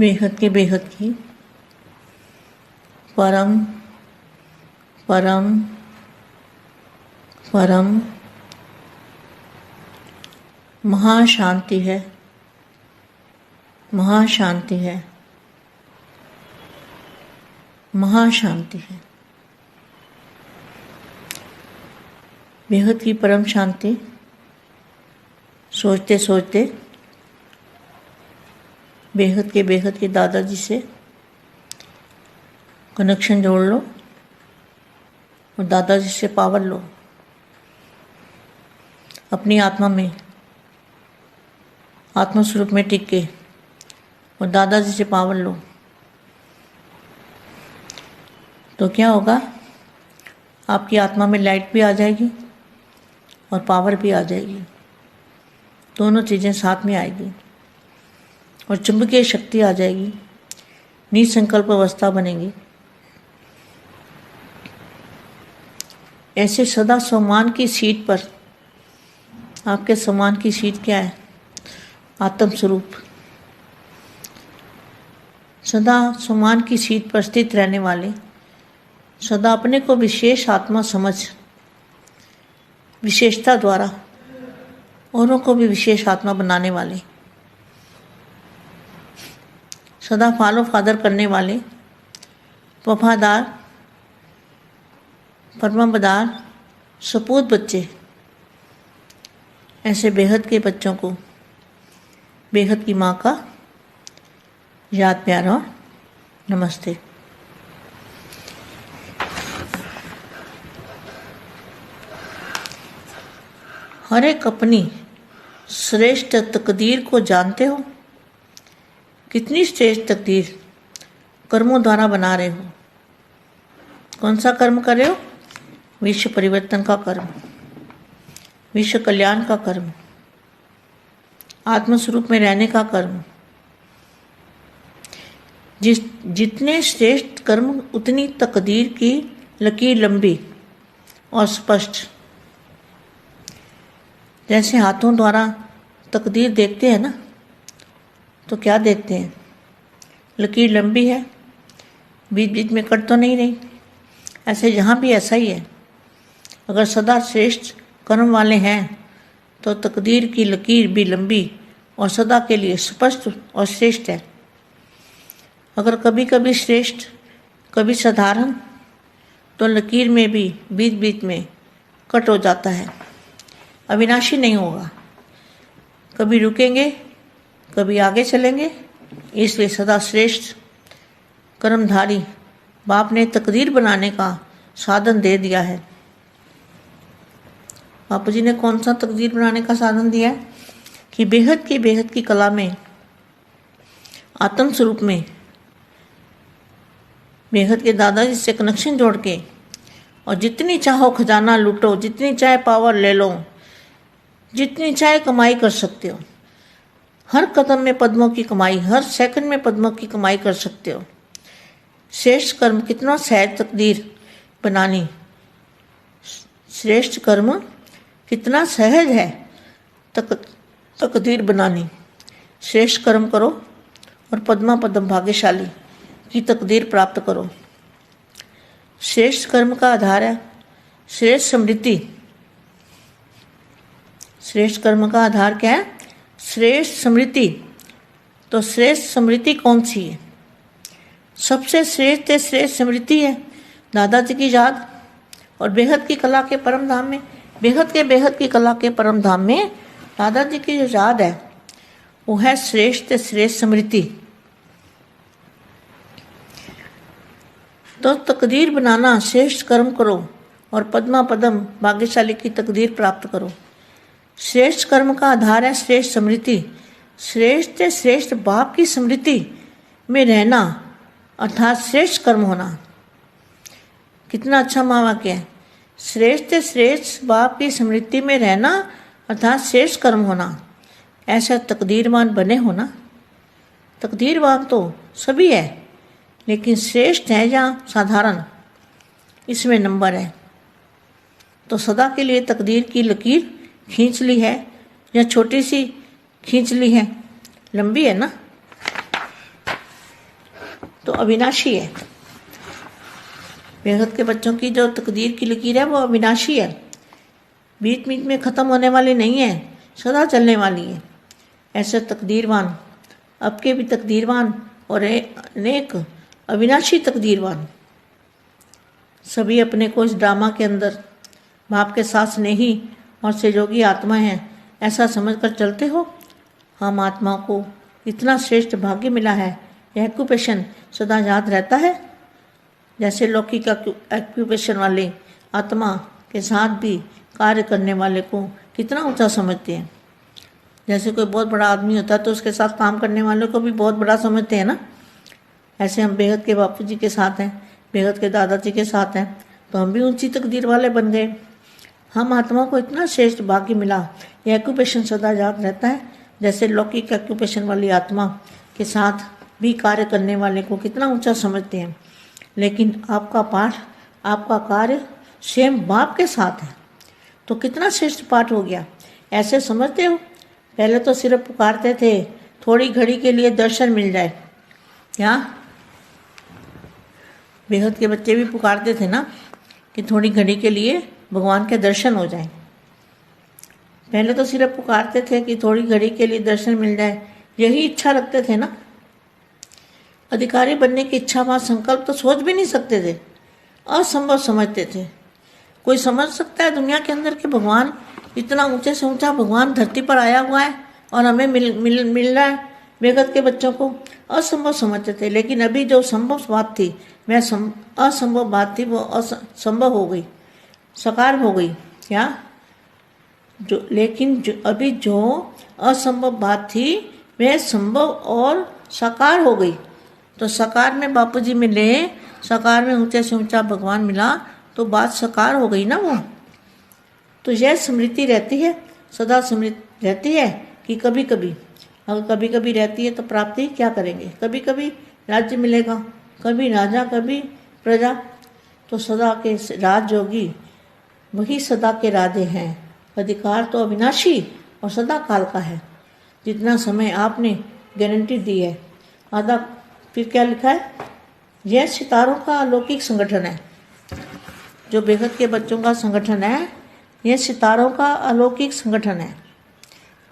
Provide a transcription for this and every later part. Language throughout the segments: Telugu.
बेहद के बेहद की। परम परम परम। महाशांति है। महाशांति है। महाशांति है। बेहद की परम शांति। सोचते सोचते बेहद के बेहद के दादाजी से कनेक्शन जोड़ लो और दादाजी से पावर लो। अपनी आत्मा में आत्मा स्वरूप में टिक के और दादाजी से पावर लो। तो क्या होगा? आपकी आत्मा में लाइट भी आ जाएगी और पावर भी आ जाएगी। दोनों चीज़ें साथ में आएगी। और चुंबकीय शक्ति आ जाएगी। निसंकल्प अवस्था बनेगी। ऐसे सदा सम्मान की सीट पर आपके सम्मान की सीट क्या है? आत्म स्वरूप सदा सम्मान की सीट पर स्थित रहने वाले, सदा अपने को विशेष आत्मा समझ, विशेषता द्वारा औरों को भी विशेष आत्मा बनाने वाले। सदा फॉलो फादर करने वाले, वफादार परमाबदार सपूत बच्चे, ऐसे बेहद के बच्चों को बेहद की माँ का याद प्यार और नमस्ते। हर एक अपनी श्रेष्ठ तकदीर को जानते हो कितनी श्रेष्ठ तकदीर कर्मों द्वारा बना रहे हो? कौन सा कर्म कर रहे हो? विश्व परिवर्तन का कर्म, विश्व कल्याण का कर्म, आत्मस्वरूप में रहने का कर्म। जिस, जितने श्रेष्ठ कर्म, उतनी तकदीर की लकीर लंबी और स्पष्ट। जैसे हाथों द्वारा तकदीर देखते हैं ना तो क्या देखते हैं? लकीर लंबी है बीच बीच में कट तो नहीं रही। ऐसे यहाँ भी ऐसा ही है। अगर सदा श्रेष्ठ कर्म वाले हैं तो तकदीर की लकीर भी लंबी और सदा के लिए स्पष्ट और श्रेष्ठ है। अगर कभी कभी श्रेष्ठ, कभी साधारण तो लकीर में भी बीच बीच में कट हो जाता है। अविनाशी नहीं होगा। कभी रुकेंगे कभी आगे चलेंगे? इसलिए सदा श्रेष्ठ, कर्मधारी, बाप ने तकदीर बनाने का साधन दे दिया है। बापू जी ने कौन सा तकदीर बनाने का साधन दिया है? कि बेहद की बेहद की कला में आत्म स्वरूप में, बेहद के दादाजी से कनेक्शन जोड़ के, और जितनी चाहो खजाना लूटो, जितनी चाहे पावर ले लो, जितनी चाहे कमाई कर सकते हो। हर कदम में पद्मों की कमाई, हर सेकंड में पद्मों की कमाई कर सकते हो। श्रेष्ठ कर्म कितना सहज तकदीर बनानी। श्रेष्ठ कर्म कितना सहज है तक, तकदीर बनानी। श्रेष्ठ कर्म करो और पद्मा पद्म भाग्यशाली की तकदीर प्राप्त करो। श्रेष्ठ कर्म का आधार है श्रेष्ठ समृद्धि। श्रेष्ठ कर्म का आधार क्या है? श्रेष्ठ समृद्धि। तो श्रेष्ठ समृद्धि कौन सी है? सबसे श्रेष्ठ श्रेष्ठ समृद्धि है दादाजी की याद और बेहद की कला के परम धाम में, बेहद के बेहद की कला के परम धाम में दादाजी की जो याद है, वो है श्रेष्ठ श्रेष्ठ स्मृति तो तकदीर बनाना, श्रेष्ठ कर्म करो और पद्मा पदम भाग्यशाली की तकदीर प्राप्त करो। श्रेष्ठ कर्म का आधार है श्रेष्ठ स्मृति श्रेष्ठ श्रेष्ठ बाप की स्मृति में रहना अर्थात श्रेष्ठ कर्म होना। कितना अच्छा महावाक्य है। श्रेष्ठ श्रेष्ठ बाप की स्मृति में रहना अर्थात श्रेष्ठ कर्म होना। ऐसा तकदीरवान बने होना तकदीरवान तो सभी है, लेकिन श्रेष्ठ है या साधारण? इसमें नंबर है। तो सदा के लिए तकदीर की लकीर खींच ली है, या छोटी सी खींच ली है। लंबी है ना? तो अविनाशी है। बेहद के बच्चों की जो तकदीर की लकीर है, वो अविनाशी है। बीच बीच में ख़त्म होने वाली नहीं है, सदा चलने वाली है। ऐसे तकदीरवान, अब के भी तकदीरवान और अनेक अविनाशी तकदीरवान। सभी अपने को इस ड्रामा के अंदर, बाप के साथ स्नेही और सहयोगी आत्मा हैं, ऐसा समझकर चलते हो? हम आत्मा को इतना श्रेष्ठ भाग्य मिला है, यह एक्यूपेशन सदा याद रहता है? जैसे लौकिक एक्यूपेशन वाले आत्मा के साथ भी कार्य करने वाले को कितना ऊँचा समझते हैं। जैसे कोई बहुत बड़ा आदमी होता है तो उसके साथ काम करने वाले को भी बहुत बड़ा समझते हैं ना? ऐसे हम बेहद के बापू जी के साथ हैं, बेहद के दादाजी के साथ हैं तो हम भी ऊँची तकदीर वाले बन गए। हम आत्मा को इतना श्रेष्ठ भाग्य मिला, यह एक्यूपेशन सदा याद रहता है। जैसे लौकिक एक्यूपेशन वाली आत्मा के साथ भी कार्य करने वाले को कितना ऊँचा समझते हैं। लेकिन आपका पाठ, आपका कार्य सेम बाप के साथ है। तो कितना श्रेष्ठ पाठ हो गया। ऐसे समझते हो? पहले तो सिर्फ़ पुकारते थे, थोड़ी घड़ी के लिए दर्शन मिल जाए। क्या? बेहद के बच्चे भी पुकारते थे ना? कि थोड़ी घड़ी के लिए भगवान के दर्शन हो जाए। पहले तो सिर्फ़ पुकारते थे कि थोड़ी घड़ी के लिए दर्शन मिल जाए। यही इच्छा रखते थे ना। अधिकारी बनने की इच्छा व संकल्प तो सोच भी नहीं सकते थे। असंभव समझते थे। कोई समझ सकता है दुनिया के अंदर कि भगवान इतना ऊँचे से ऊँचा भगवान धरती पर आया हुआ है और हमें मिल मिल मिल रहा है बेगत के बच्चों को? असंभव समझते थे। लेकिन अभी जो संभव बात थी वह असंभव बात थी, वो असंभव हो गई, साकार हो गई, क्या? जो, लेकिन जो, अभी जो असंभव बात थी, वह संभव और साकार हो गई। तो साकार में बापू जी मिले, साकार में ऊँचे से ऊँचा भगवान मिला तो बात साकार हो गई ना वो? तो यह स्मृति रहती है, सदा स्मृति रहती है कि कभी कभी अगर कभी कभी रहती है तो प्राप्ति क्या करेंगे? कभी कभी राज्य मिलेगा। कभी राजा, कभी प्रजा तो सदा के राजयोगी वही सदा के राधे हैं। अधिकार तो अविनाशी और सदा काल का है। जितना समय आपने गारंटी दी है। आधा फिर क्या लिखा है? यह सितारों का अलौकिक संगठन है। जो बेहद के बच्चों का संगठन है, यह सितारों का अलौकिक संगठन है।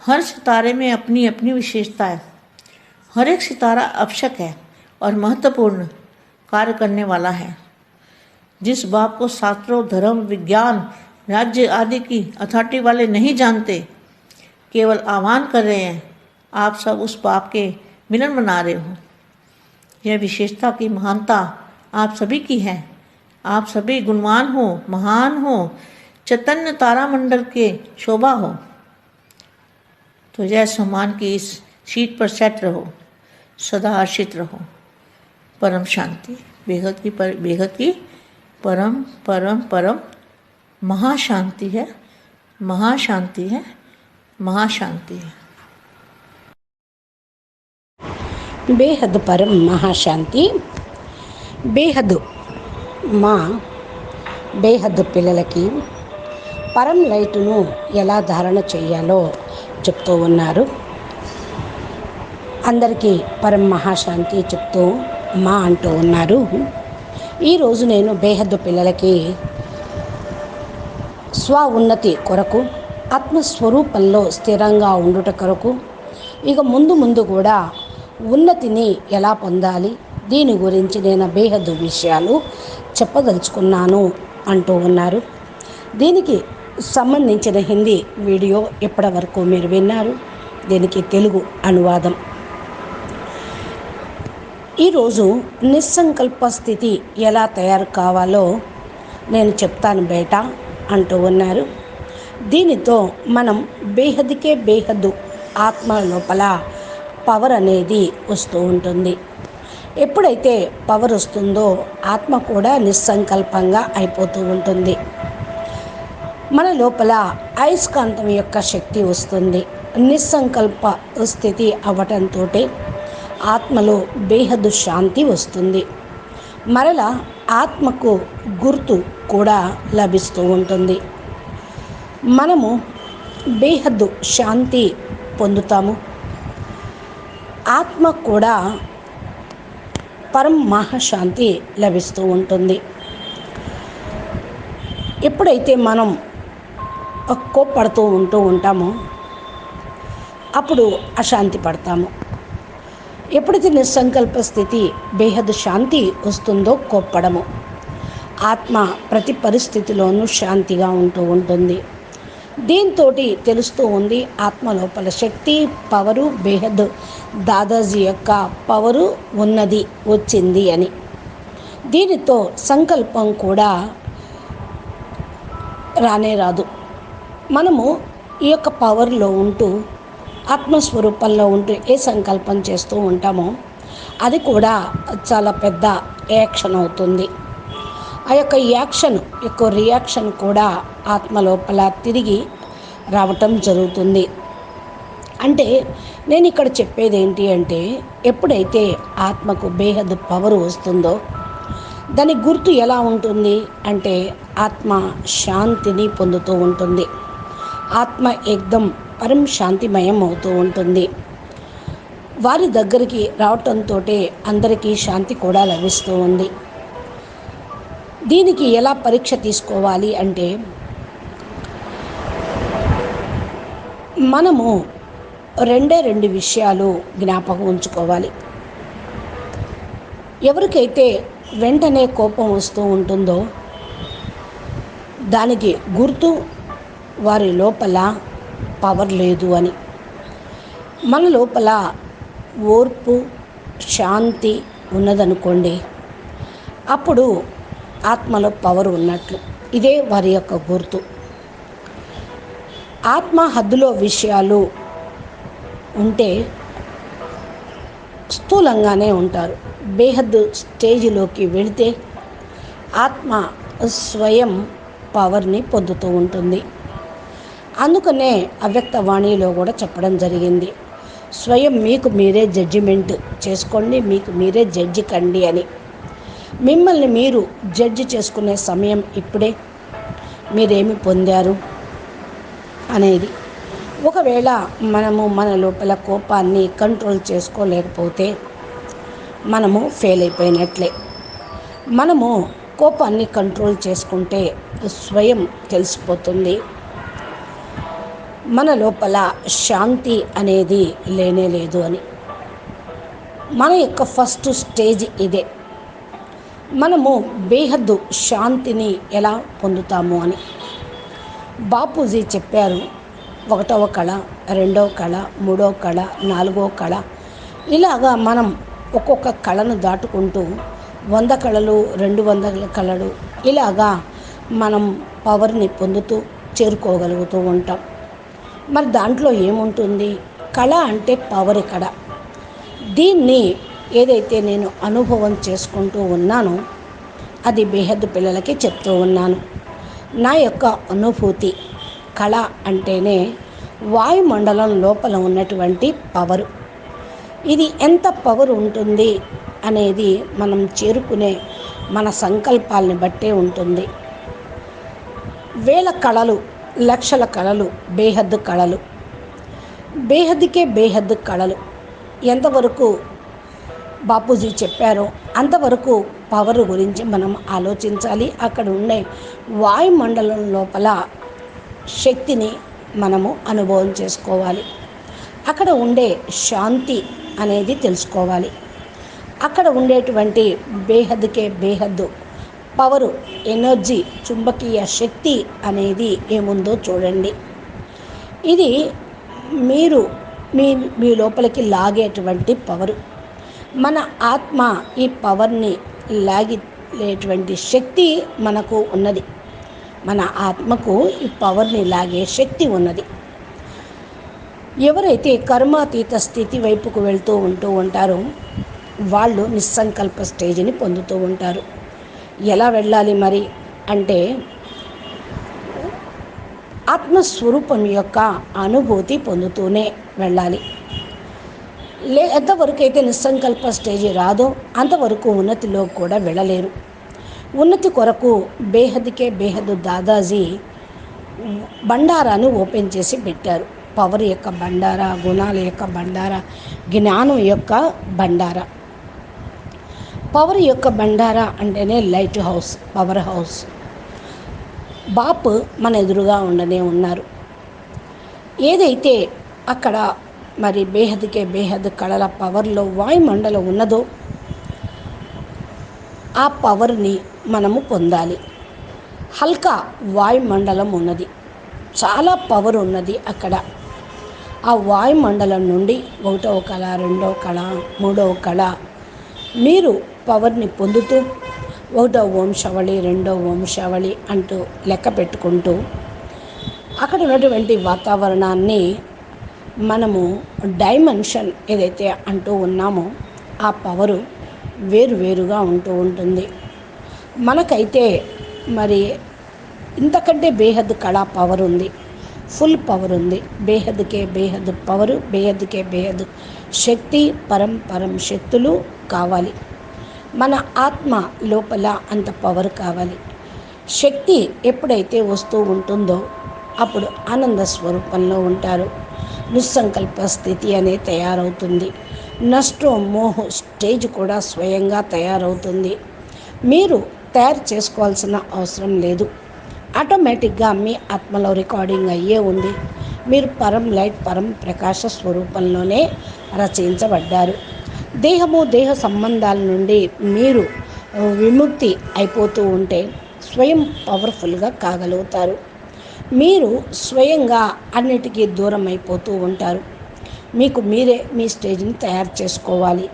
हर सितारे में अपनी अपनी विशेषता है। हर एक सितारा आवश्यक है और महत्वपूर्ण कार्य करने वाला है। जिस बाप को शास्त्रों, धर्म, विज्ञान, राज्य आदि की अथॉरिटी वाले नहीं जानते, केवल आह्वान कर रहे हैं, आप सब उस बाप के मिलन बना रहे हो। यह विशेषता की महानता आप सभी की है। आप सभी गुणवान हो, महान हो, चैतन्य तारामंडल के शोभा हो। तो जय सम्मान की इस सीट पर सेट रहो, सदा हर्षित रहो। परम शांति बेहद की पर बेहद की परम परम परम महाशांति है महाशांति है महाशांति है బేహద్ పరం మహాశాంతి బేహద్ మా బేహద్ పిల్లలకి పరం లైటును ఎలా ధారణ చేయాలో చెప్తూ ఉన్నారు అందరికీ పరం మహాశాంతి చెప్తూ మా అంటూ ఉన్నారు. ఈరోజు నేను బేహద్దు పిల్లలకి స్వ ఉన్నతి కొరకు ఆత్మస్వరూపంలో స్థిరంగా ఉండుట కొరకు ఇక ముందు ముందు కూడా ఉన్నతిని ఎలా పొందాలి? దీని గురించి నేను బేహద్దు విషయాలు చెప్పదలుచుకున్నాను అంటూ ఉన్నారు. దీనికి సంబంధించిన హిందీ వీడియో ఇప్పటివరకు మీరు విన్నారు. దీనికి తెలుగు అనువాదం ఈరోజు నిస్సంకల్ప స్థితి ఎలా తయారు కావాలో నేను చెప్తాను బేట అంటూ ఉన్నారు. దీనితో మనం బేహద్కే బేహద్దు ఆత్మ లోపల పవర్ అనేది వస్తూ ఉంటుంది. ఎప్పుడైతే పవర్ వస్తుందో ఆత్మ కూడా నిస్సంకల్పంగా అయిపోతూ ఉంటుంది. మన లోపల అయస్కాంతం యొక్క శక్తి వస్తుంది. నిస్సంకల్ప స్థితి అవ్వటంతో ఆత్మలో బేహద్దు శాంతి వస్తుంది. మరలా ఆత్మకు గుర్తు కూడా లభిస్తూ ఉంటుంది. మనము బేహద్దు శాంతి పొందుతాము. ఆత్మ కూడా పరం మహాశాంతి లభిస్తూ ఉంటుంది. ఎప్పుడైతే మనం కోప్పడుతూ ఉంటూ ఉంటామో అప్పుడు అశాంతి పడతాము. ఎప్పుడైతే నిస్సంకల్ప స్థితి బేహద్ శాంతి వస్తుందో కోప్పడము. ఆత్మ ప్రతి పరిస్థితిలోనూ శాంతిగా ఉంటూ ఉంటుంది. దీంతో తెలుస్తూ ఉంది ఆత్మ లోపల శక్తి పవరు బేహద్ దాదాజీ యొక్క పవరు ఉన్నది వచ్చింది అని. దీనితో సంకల్పం కూడా రానే రాదు. మనము ఈ యొక్క పవర్లో ఉంటూ ఆత్మస్వరూపంలో ఉంటూ ఏ సంకల్పం చేస్తూ ఉంటామో అది కూడా చాలా పెద్ద యాక్షన్ అవుతుంది. ఆ యొక్క యాక్షన్ యొక్క రియాక్షన్ కూడా ఆత్మ లోపల తిరిగి రావటం జరుగుతుంది. అంటే నేను ఇక్కడ చెప్పేది ఏంటి అంటే ఎప్పుడైతే ఆత్మకు బేహద్ పవర్ వస్తుందో దాని గుర్తు ఎలా ఉంటుంది అంటే ఆత్మ శాంతిని పొందుతూ ఉంటుంది. ఆత్మ ఎగ్దం పరం శాంతిమయం అవుతూ ఉంటుంది. వారి దగ్గరికి రావటంతో అందరికీ శాంతి కూడా లభిస్తూ ఉంది. దీనికి ఎలా పరీక్ష తీసుకోవాలి అంటే మనము రెండే రెండు విషయాలు జ్ఞాపకం ఉంచుకోవాలి. ఎవరికైతే వెంటనే కోపం వస్తూ ఉంటుందో దానికి గుర్తు వారి లోపల పవర్ లేదు అని. మన లోపల ఓర్పు శాంతి ఉన్నదనుకోండి. అప్పుడు ఆత్మలో పవర్ ఉన్నట్లు. ఇదే వారి యొక్క గుర్తు. ఆత్మ హద్దులో విషయాలు ఉంటే స్థూలంగానే ఉంటారు. బేహద్దు స్టేజిలోకి వెళితే ఆత్మ స్వయం పవర్ని పొందుతూ ఉంటుంది. అందుకనే అవ్యక్త వాణిలో కూడా చెప్పడం జరిగింది. స్వయం మీకు మీరే జడ్జిమెంట్ చేసుకోండి మీకు మీరే జడ్జి కండి అని. మిమ్మల్ని మీరు జడ్జి చేసుకునే సమయం ఇప్పుడే. మీరేమి పొందారు? అనేది. ఒకవేళ మనము మన లోపల కోపాన్ని కంట్రోల్ చేసుకోలేకపోతే మనము ఫెయిల్ అయిపోయినట్లే. మనము కోపాన్ని కంట్రోల్ చేసుకుంటే స్వయం తెలిసిపోతుంది. మన లోపల శాంతి అనేది లేనే లేదు అని. మన యొక్క ఫస్ట్ స్టేజ్ ఇదే. మనము బేహద్దు శాంతిని ఎలా పొందుతాము అని. బాపూజీ చెప్పారు ఒకటవ కళ రెండవ కళ మూడవ కళ నాలుగవ కళ. ఇలాగా మనం ఒక్కొక్క కళను దాటుకుంటూ వంద కళలు రెండు వందల కళలు ఇలాగా మనం పవర్ని పొందుతూ చేరుకోగలుగుతూ ఉంటాం. మరి దాంట్లో ఏముంటుంది? కళ అంటే పవర్ ఇక్కడ. దీన్ని ఏదైతే నేను అనుభవం చేసుకుంటూ ఉన్నానో అది బేహద్దు పిల్లలకి చెప్తూ ఉన్నాను. నా యొక్క అనుభూతి కళ అంటేనే వాయుమండలం లోపల ఉన్నటువంటి పవరు ఇది ఎంత పవర్ ఉంటుంది అనేది మనం చేరుకునే మన సంకల్పాలని బట్టే ఉంటుంది. వేల కళలు లక్షల కళలు బేహద్దు కళలు. బేహద్దుకే బేహద్దు కళలు. ఎంతవరకు బాపూజీ చెప్పారో అంతవరకు పవర్ గురించి మనం ఆలోచించాలి. అక్కడ ఉండే వాయుమండలం లోపల శక్తిని మనము అనుభవం చేసుకోవాలి. అక్కడ ఉండే శాంతి అనేది తెలుసుకోవాలి. అక్కడ ఉండేటువంటి బేహద్దుకే బేహద్దు. పవరు ఎనర్జీ చుంబకీయ శక్తి అనేది ఏముందో చూడండి. ఇది మీరు మీ మీ లోపలికి లాగేటువంటి పవరు. మన ఆత్మ ఈ పవర్ని లాగిలేటువంటి శక్తి మనకు ఉన్నది. మన ఆత్మకు ఈ పవర్ని లాగే శక్తి ఉన్నది. ఎవరైతే కర్మాతీత స్థితి వైపుకు వెళ్తూ ఉంటూ ఉంటారో వాళ్ళు నిస్సంకల్ప స్టేజ్ని పొందుతూ ఉంటారు. ఎలా వెళ్ళాలి మరి అంటే ఆత్మస్వరూపం యొక్క అనుభూతి పొందుతూనే వెళ్ళాలి. లే ఎంతవరకు అయితే నిస్సంకల్ప స్టేజ్ రాదో అంతవరకు ఉన్నతిలో కూడా వెళ్ళలేరు. ఉన్నతి కొరకు బేహద్కే బేహద్ దాదాజీ బండారాను ఓపెన్ చేసి పెట్టారు. పవర్ యొక్క బండారా గుణాల యొక్క బండారా జ్ఞానం యొక్క బండారా. పవర్ యొక్క బండారా అంటేనే light house power house. Bapu మన ఎదురుగా ఉండనే ఉన్నారు. ఏదైతే అక్కడ మరి బేహద్కే బేహద్ కళల పవర్లో వాయుమండలం ఉన్నదో ఆ పవర్ని మనము పొందాలి. హల్కా వాయుమండలం ఉన్నది. చాలా పవర్ ఉన్నది అక్కడ. ఆ వాయుమండలం నుండి ఒకటవ కళ రెండవ కళ మూడవ కళ మీరు పవర్ని పొందుతూ ఒకటో వంశావళి రెండో వంశావళి అంటూ లెక్క పెట్టుకుంటూ అక్కడ ఉన్నటువంటి వాతావరణాన్ని మనము డైమెన్షన్ ఏదైతే అంటూ ఉన్నామో ఆ పవరు వేరు వేరుగా ఉంటూ ఉంటుంది. మనకైతే మరి ఇంతకంటే బేహద్ కళా పవర్ ఉంది. ఫుల్ పవర్ ఉంది. బేహద్కే బేహద్ పవరు బేహద్కే బేహద్ శక్తి పరంపరం శక్తులు కావాలి. మన ఆత్మ లోపల అంత పవర్ కావాలి. శక్తి ఎప్పుడైతే వస్తూ ఉంటుందో అప్పుడు ఆనంద స్వరూపంలో ఉంటారు. నిస్సంకల్ప స్థితి అనేది తయారవుతుంది. నష్టం మోహ స్టేజ్ కూడా స్వయంగా తయారవుతుంది. మీరు తయారు చేసుకోవాల్సిన అవసరం లేదు. ఆటోమేటిక్గా మీ ఆత్మలో రికార్డింగ్ అయ్యే ఉంది. మీరు పరం లైట్ పరం ప్రకాశ స్వరూపంలోనే రచయించబడ్డారు దేహము దేహ సంబంధాల నుండి మీరు విముక్తి అయిపోతూ ఉంటే స్వయం పవర్ఫుల్గా కాగలుగుతారు. మీరు స్వయంగా అన్నిటికీ దూరం అయిపోతూ ఉంటారు. మీకు మీరే మీ స్టేజ్ని తయారు చేసుకోవాలి.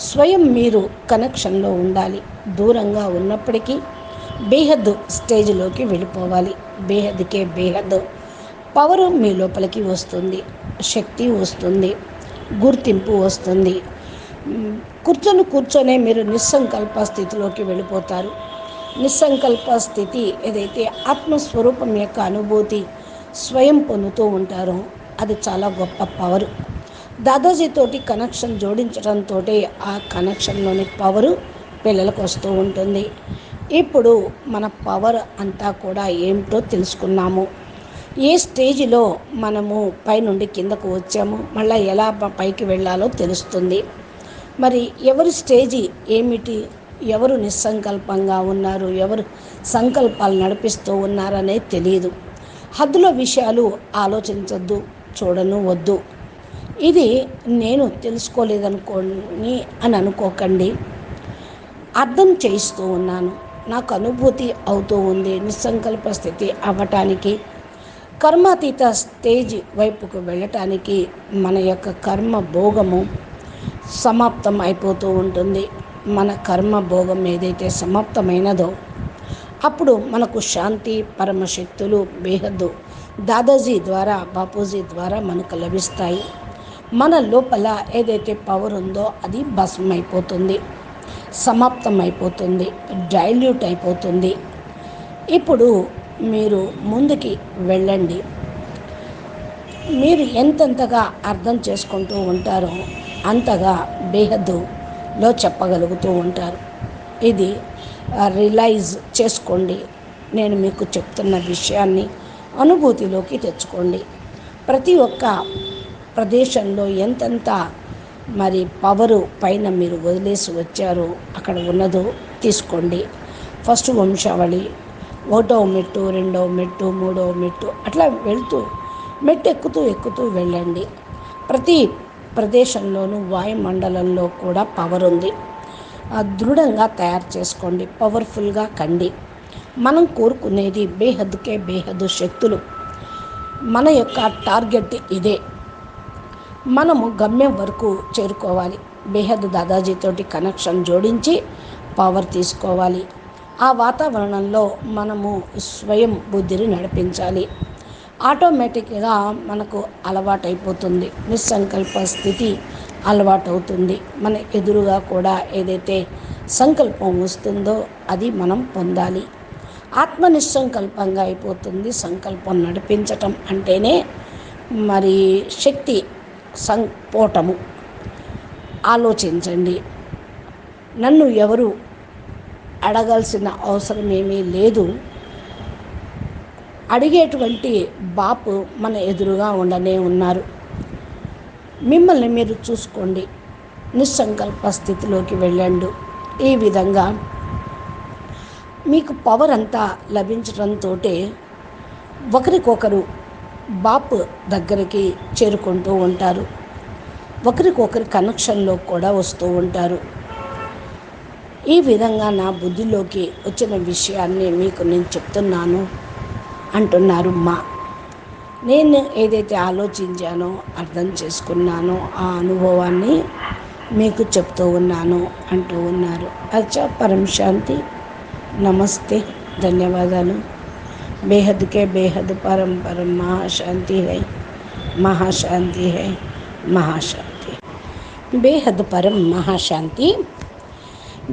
స్వయం మీరు కనెక్షన్లో ఉండాలి. దూరంగా ఉన్నప్పటికీ బేహద్ స్టేజ్లోకి వెళ్ళిపోవాలి. బేహద్కే బేహద్ పవర్ మీ లోపలికి వస్తుంది. శక్తి వస్తుంది. గుర్తింపు వస్తుంది. కూర్చొని కూర్చొనే మీరు నిస్సంకల్ప స్థితిలోకి వెళ్ళిపోతారు. నిస్సంకల్ప స్థితి ఏదైతే ఆత్మస్వరూపం యొక్క అనుభూతి స్వయం పొందుతూ ఉంటారో అది చాలా గొప్ప పవర్. దాదాజీతోటి కనెక్షన్ జోడించడంతో ఆ కనెక్షన్లోని పవరు పిల్లలకు వస్తూ ఉంటుంది. ఇప్పుడు మన పవర్ అంతా కూడా ఏమిటో తెలుసుకున్నాము. ఏ స్టేజిలో మనము పైనుండి కిందకు వచ్చాము మళ్ళీ ఎలా పైకి వెళ్ళాలో తెలుస్తుంది. మరి ఎవరి స్టేజి ఏమిటి? ఎవరు నిస్సంకల్పంగా ఉన్నారు? ఎవరు సంకల్పాలు నడిపిస్తూ ఉన్నారనేది తెలియదు హద్దుల విషయాలు ఆలోచించొద్దు చూడను వద్దు. ఇది నేను తెలుసుకోలేదనుకోని అని అనుకోకండి. అర్థం చేయిస్తూ ఉన్నాను. నాకు అనుభూతి అవుతూ ఉంది. నిస్సంకల్ప స్థితి అవ్వటానికి కర్మాతీత స్టేజ్ వైపుకు వెళ్ళటానికి మన యొక్క కర్మ భోగము సమాప్తం అయిపోతూ ఉంటుంది. మన కర్మ భోగం ఏదైతే సమాప్తమైనదో అప్పుడు మనకు శాంతి పరమశక్తులు బేహద్దు దాదాజీ ద్వారా బాపూజీ ద్వారా మనకు లభిస్తాయి. మన లోపల ఏదైతే పవర్ ఉందో అది భస్మం అయిపోతుంది సమాప్తం అయిపోతుంది డైల్యూట్ అయిపోతుంది. ఇప్పుడు మీరు ముందుకి వెళ్ళండి. మీరు ఎంతెంతగా అర్థం చేసుకుంటూ ఉంటారో అంతగా బేహద్దులో చెప్పగలుగుతూ ఉంటారు. ఇది రిలైజ్ చేసుకోండి. నేను మీకు చెప్తున్న విషయాన్ని అనుభూతిలోకి తెచ్చుకోండి. ప్రతి ఒక్క ప్రదేశంలో ఎంతెంత మరి పవరు పైన మీరు వదిలేసి వచ్చారో అక్కడ ఉన్నదో తీసుకోండి. ఫస్ట్ వంశావళి ఒకటవ మెట్టు రెండవ మెట్టు మూడవ మెట్టు అట్లా వెళ్తూ మెట్టు ఎక్కుతూ ఎక్కుతూ వెళ్ళండి. ప్రతి ప్రదేశంలోనూ వాయుమండలంలో కూడా పవర్ ఉంది. దృఢంగా తయారు చేసుకోండి పవర్ఫుల్గా కండి. మనం కోరుకునేది బేహద్కే బేహద్దు శక్తులు. మన యొక్క టార్గెట్ ఇదే. మనము గమ్యం వరకు చేరుకోవాలి. బేహద్ దాదాజీతోటి కనెక్షన్ జోడించి పవర్ తీసుకోవాలి. ఆ వాతావరణంలో మనము స్వయం బుద్ధిని నడిపించాలి. ఆటోమేటిక్గా మనకు అలవాటైపోతుంది. నిస్సంకల్ప స్థితి అలవాటవుతుంది. మన ఎదురుగా కూడా ఏదైతే సంకల్పం వస్తుందో అది మనం పొందాలి. ఆత్మ నిస్సంకల్పంగా అయిపోతుంది సంకల్పం నడిపించటం అంటేనే మరి శక్తి సంపోటము. ఆలోచించండి. నన్ను ఎవరు అడగాల్సిన అవసరం ఏమీ లేదు. అడిగేటువంటి బాపు మన ఎదురుగా ఉండనే ఉన్నారు. మిమ్మల్ని మీరు చూసుకోండి. నిస్సంకల్ప స్థితిలోకి వెళ్ళండు. ఈ విధంగా మీకు పవర్ అంతా లభించడంతో ఒకరికొకరు బాప్ దగ్గరికి చేరుకుంటూ ఉంటారు. ఒకరికొకరి కనెక్షన్లో కూడా వస్తూ ఉంటారు. ఈ విధంగా నా బుద్ధిలోకి వచ్చిన విషయాన్ని మీకు నేను చెప్తున్నాను అంటున్నారు మా. నేను ఏదైతే ఆలోచించానో అర్థం చేసుకున్నానో ఆ అనుభవాన్ని మీకు చెప్తూ ఉన్నాను అంటూ ఉన్నారు. అచ్చా పరం శాంతి. నమస్తే. ధన్యవాదాలు. బేహద్కే బేహద్ పరం పరం మహాశాంతి హై. మహాశాంతి హై. మహాశాంతి. బేహద్ పరం మహాశాంతి.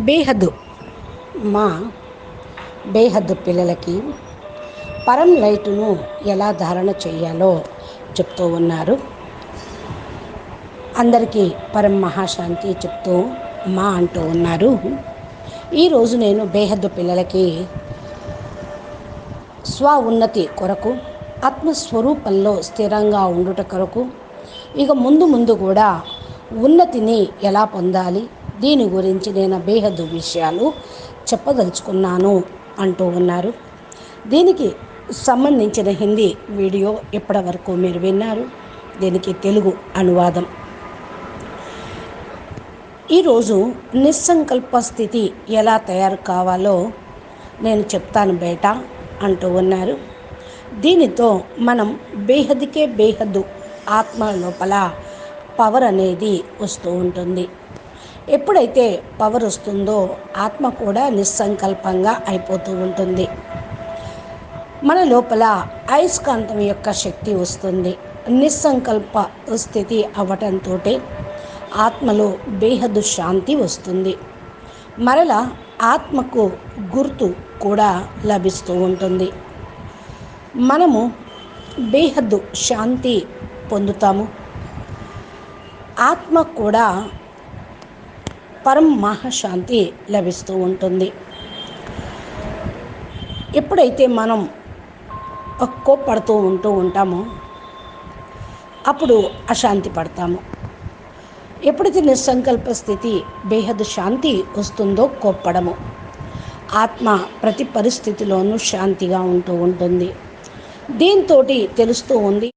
బేహద్దు. మా బేహద్దు పిల్లలకి పరం లైటును ఎలా ధారణ చేయాలో చెప్తూ ఉన్నారు. అందరికీ పరం మహాశాంతి చెప్తూ మా అంటూ ఉన్నారు. ఈరోజు నేను బేహద్దు పిల్లలకి స్వ ఉన్నతి కొరకు ఆత్మస్వరూపంలో స్థిరంగా ఉండుట కొరకు ఇక ముందు ముందు కూడా ఉన్నతిని ఎలా పొందాలి దీని గురించి నేను బేహద్దు విషయాలు చెప్పదలుచుకున్నాను అంటూ ఉన్నారు. దీనికి సంబంధించిన హిందీ వీడియో ఇప్పటివరకు మీరు విన్నారు? దీనికి తెలుగు అనువాదం. ఈరోజు నిస్సంకల్ప స్థితి ఎలా తయారు కావాలో నేను చెప్తాను బేట అంటూ ఉన్నారు. దీనితో మనం బేహద్కే బేహద్దు ఆత్మ లోపల పవర్ అనేది వస్తూ ఉంటుంది. ఎప్పుడైతే పవర్ వస్తుందో ఆత్మ కూడా నిస్సంకల్పంగా అయిపోతూ ఉంటుంది. మన లోపల అయస్కాంతం యొక్క శక్తి వస్తుంది. నిస్సంకల్ప స్థితి అవ్వటంతో ఆత్మలో బేహద్దు శాంతి వస్తుంది. మరల ఆత్మకు గుర్తు కూడా లభిస్తూ ఉంటుంది. మనము బేహద్దు శాంతి పొందుతాము. ఆత్మ కూడా పరం మహాశాంతి లభిస్తూ ఉంటుంది. ఎప్పుడైతే మనం కోప్పడుతూ ఉంటూ ఉంటామో అప్పుడు అశాంతి పడతాము. ఎప్పుడైతే నిస్సంకల్ప స్థితి బేహద్ శాంతి వస్తుందో కోప్పడము. ఆత్మ ప్రతి పరిస్థితిలోనూ శాంతిగా ఉంటూ ఉంటుంది. దీంతో తెలుస్తూ ఉంది.